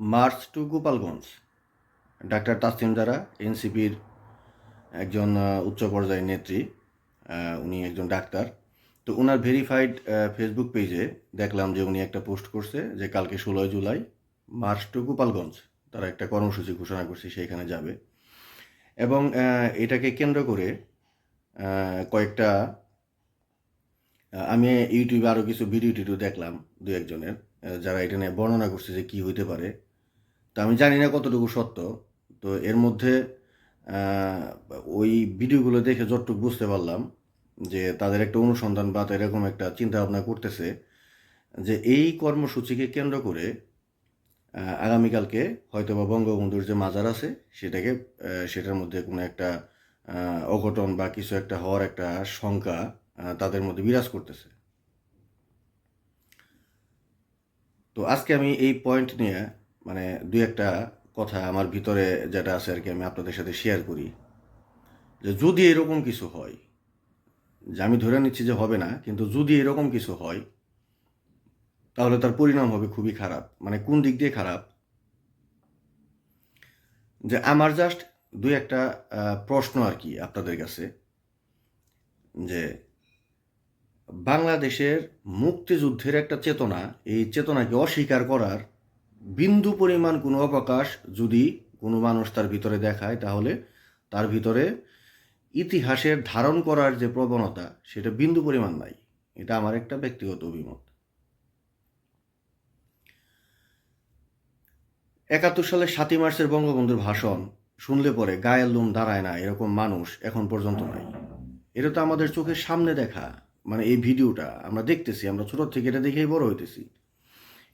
March to Gopalganj. Doctor Taslim দ্বারা এনসিপির একজন উচ্চ পর্যায়ের নেত্রী উনি একজন ডাক্তার। তো ওনার ভেরিফাইড ফেসবুক পেজে দেখলাম যে উনি একটা পোস্ট করছে যে কালকে ষোলোই জুলাই মার্চ টু গোপালগঞ্জ তারা একটা কর্মসূচি ঘোষণা করছে, সেইখানে যাবে। এবং এটাকে কেন্দ্র করে কয়েকটা আমি ইউটিউবে আরও কিছু ভিডিও টিডিও দেখলাম দু একজনের যারা এটা নিয়ে বর্ণনা করছে যে কি হইতে পারে, তো আমি জানি না কতটুকু সত্য। তো এর মধ্যে ওই ভিডিওগুলো দেখে যতটুকু বুঝতে পারলাম যে তাদের একটা অনুসন্ধান বা এরকম একটা চিন্তা ভাবনা করতেছে যে এই কর্মসূচিকে কেন্দ্র করে আগামীকালকে হয়তো বা বঙ্গবন্ধুর যে মাজার আছে, সেটাকে সেটার মধ্যে কোনো একটা অঘটন বা কিছু একটা হওয়ার একটা শঙ্কা তাদের মধ্যে বিরাজ করতেছে। তো আজকে আমি এই পয়েন্ট নিয়ে মানে দুই একটা কথা আমার ভিতরে যেটা আছে আর কি আমি আপনাদের সাথে শেয়ার করি। যে যদি এরকম কিছু হয়, যে আমি ধরে নিচ্ছি যে হবে না, কিন্তু যদি এরকম কিছু হয়, তাহলে তার পরিণাম হবে খুবই খারাপ। মানে কোন দিক দিয়ে খারাপ? যে আমার জাস্ট দুই একটা প্রশ্ন আর কি আপনাদের কাছে। যে বাংলাদেশের মুক্তিযুদ্ধের একটা চেতনা, এই চেতনাকে অস্বীকার করার বিন্দু পরিমাণ কোনো অবকাশ যদি কোনো মানুষ তার ভিতরে দেখায়, তাহলে তার ভিতরে ইতিহাসের ধারণ করার যে প্রবণতা, সেটা বিন্দু পরিমাণ নাই। এটা আমার একটা ব্যক্তিগত অভিমত। একাত্তর সালে সাতই মার্চের বঙ্গবন্ধুর ভাষণ শুনলে পরে গায়ের লোম দাঁড়ায় না, এরকম মানুষ এখন পর্যন্ত নাই। এটা তো আমাদের চোখের সামনে দেখা। মানে এই ভিডিওটা আমরা দেখতেছি, আমরা ছোট থেকে এটা দেখেই বড় হইতেছি।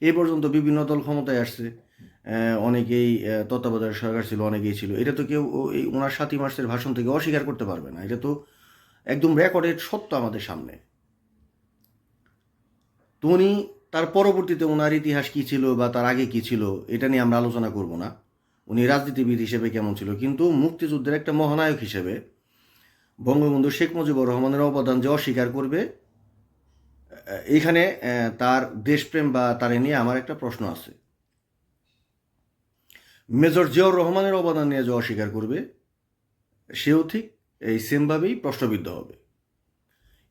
এই পর্যন্ত বিভিন্ন দল ক্ষমতায় আসছে অনেকেই তত্ত্বাবধায়ক সরকার ছিল, অনেকেই ছিল। এটা তো কেউ এই ওনার সাতই মার্চের ভাষণ থেকে অস্বীকার করতে পারবে না। এটা তো একদম রেকর্ডের সত্য আমাদের সামনে। তো উনি তার পরবর্তীতে ওনার ইতিহাস কী ছিল বা তার আগে কী ছিল, এটা নিয়ে আমরা আলোচনা করব না। উনি রাজনীতিবিদ হিসেবে কেমন ছিল, কিন্তু মুক্তিযুদ্ধের একটা মহানায়ক হিসেবে বঙ্গবন্ধু শেখ মুজিবুর রহমানের অবদান যে অস্বীকার করবে এইখানে তার দেশপ্রেম বা তার নিয়ে আমার একটা প্রশ্ন আছে। মেজর জিয়াউর রহমানের অবদান নিয়ে যে অস্বীকার করবে, সেও ঠিক এই সেমভাবেই প্রশ্নবিদ্ধ হবে।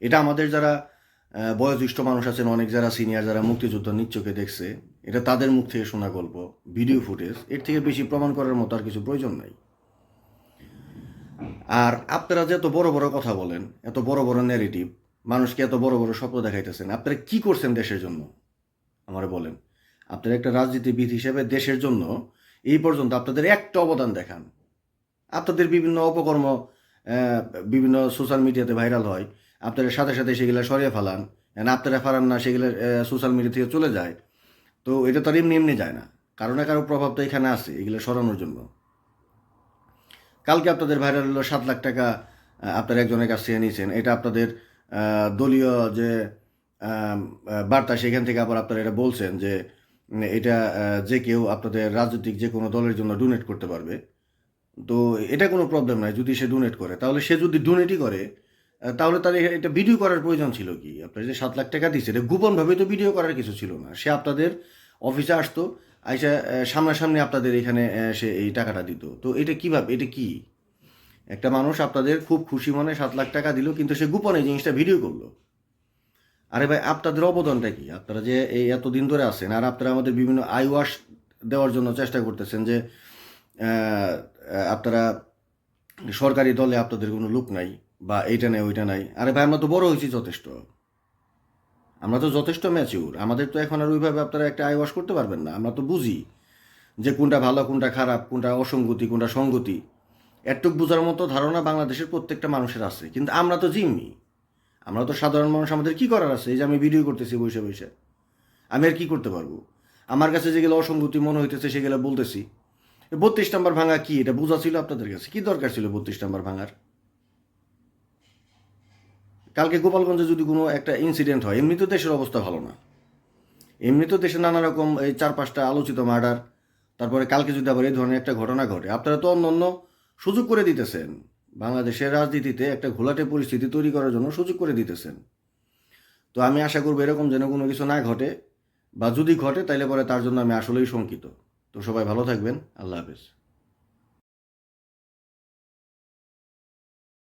এটা আমাদের যারা বয়োজ্যেষ্ঠ মানুষ আছেন, অনেক যারা সিনিয়র, যারা মুক্তিযুদ্ধ নিচ্চকে দেখছে, এটা তাদের মুখ থেকে শোনা গল্প, ভিডিও ফুটেজ, এর থেকে বেশি প্রমাণ করার মতো আর কিছু প্রয়োজন নাই। আর আপনারা যে এত বড় বড় কথা বলেন, এত বড় বড় ন্যারেটিভ মানুষকে এত বড় বড় স্বপ্ন দেখাইতেছেন, আপনারা কি করছেন দেশের জন্য? আমার বলেন। আপনারা একটা রাজনীতিবিদ হিসেবে দেশের জন্য এই পর্যন্ত আপনাদের একটা অবদান দেখান। আপনাদের বিভিন্ন অপকর্ম বিভিন্ন সোশ্যাল মিডিয়াতে ভাইরাল হয়, আপনারা সাথে সাথে সেগুলো সরিয়ে ফেলান আপনারা ফারান না সেগুলো সোশ্যাল মিডিয়া থেকে চলে যায়, তো এটা তো আর এমনি এমনি যায় না। কারও না কারও প্রভাব তো এখানে আছে, এগুলো সরানোর জন্য। কালকে আপনাদের ভাইরাল হলো সাত লাখ টাকা আপনারা একজনের কাছ থেকে নিয়েছেন। এটা আপনাদের দলীয় যে বার্তা, সেখান থেকে আবার আপনারা এটা বলছেন যে এটা যে কেউ আপনাদের রাজনৈতিক যে কোনো দলের জন্য ডোনেট করতে পারবে। তো এটা কোনো প্রবলেম নাই, যদি সে ডোনেট করে। তাহলে সে যদি ডোনেটই করে তাহলে তার এটা ভিডিও করার প্রয়োজন ছিল কি? আপনার যে সাত লাখ টাকা দিচ্ছে এটা গোপনভাবে তো ভিডিও করার কিছু ছিল না। সে আপনাদের অফিসে আসতো আইসা সামনাসামনি আপনাদের এখানে সে এই টাকাটা দিত। তো এটা কীভাবে, এটা কি? একটা মানুষ আপনাদের খুব খুশি মনে সাত লাখ টাকা দিল, কিন্তু সে গোপনে জিনিসটা ভিডিও করল। আরে ভাই, আপনাদের অবদানটা কি? আপনারা যে এই এতদিন ধরে আছেন, আর আপনারা আমাদের বিভিন্ন আই ওয়াশ দেওয়ার জন্য চেষ্টা করতেছেন যে আপনারা সরকারি দলে আপনাদের কোনো লোক নাই, বা এইটা নেই, ওইটা নাই। আরে ভাই, আমরা তো বড় হয়েছি যথেষ্ট। আমরা তো যথেষ্ট ম্যাচিউর আমাদের তো এখন আর ওইভাবে আপনারা একটা আয় ওয়াশ করতে পারবেন না। আমরা তো বুঝি যে কোনটা ভালো, কোনটা খারাপ, কোনটা অসঙ্গতি, কোনটা সঙ্গতি। এটুক বোঝার মতো ধারণা বাংলাদেশের প্রত্যেকটা মানুষের আছে। কিন্তু আমরা তো জিম্মি। আমরা তো সাধারণ মানুষ, আমাদের কি করার আছে? এই যে আমি ভিডিও করতেছি বসে বসে। আমি আর কি করতে পারব? আমার কাছে যেগুলো অসঙ্গতি মনে হইতেছে, সেগুলো বলতেছি। বত্রিশ নাম্বার ভাঙা কি? এটা বোঝা ছিল আপনাদের কাছে। কি দরকার ছিল বত্রিশ নাম্বার ভাঙার? কালকে গোপালগঞ্জে যদি কোনো একটা ইনসিডেন্ট হয় এমনি তো দেশের অবস্থা ভালো না। এমনি তো দেশে নানা রকম এই চার পাঁচটা আলোচিত মার্ডার তারপরে কালকে যদি আবার এই ধরনের একটা ঘটনা ঘটে, আপনারা তো অন্য অন্য সুযোগ করে দিতেছেন। বাংলাদেশের রাজনীতিতে একটা ঘোলাটে পরিস্থিতি তৈরি করার জন্য সুযোগ করে দিতেছেন। তো আমি আশা করব এরকম যেন কোনো কিছু না ঘটে, বা যদি ঘটে তাইলে পরে তার জন্য আমি আসলেই শঙ্কিত। তো তো সবাই ভালো থাকবেন, আল্লাহ হাফেজ।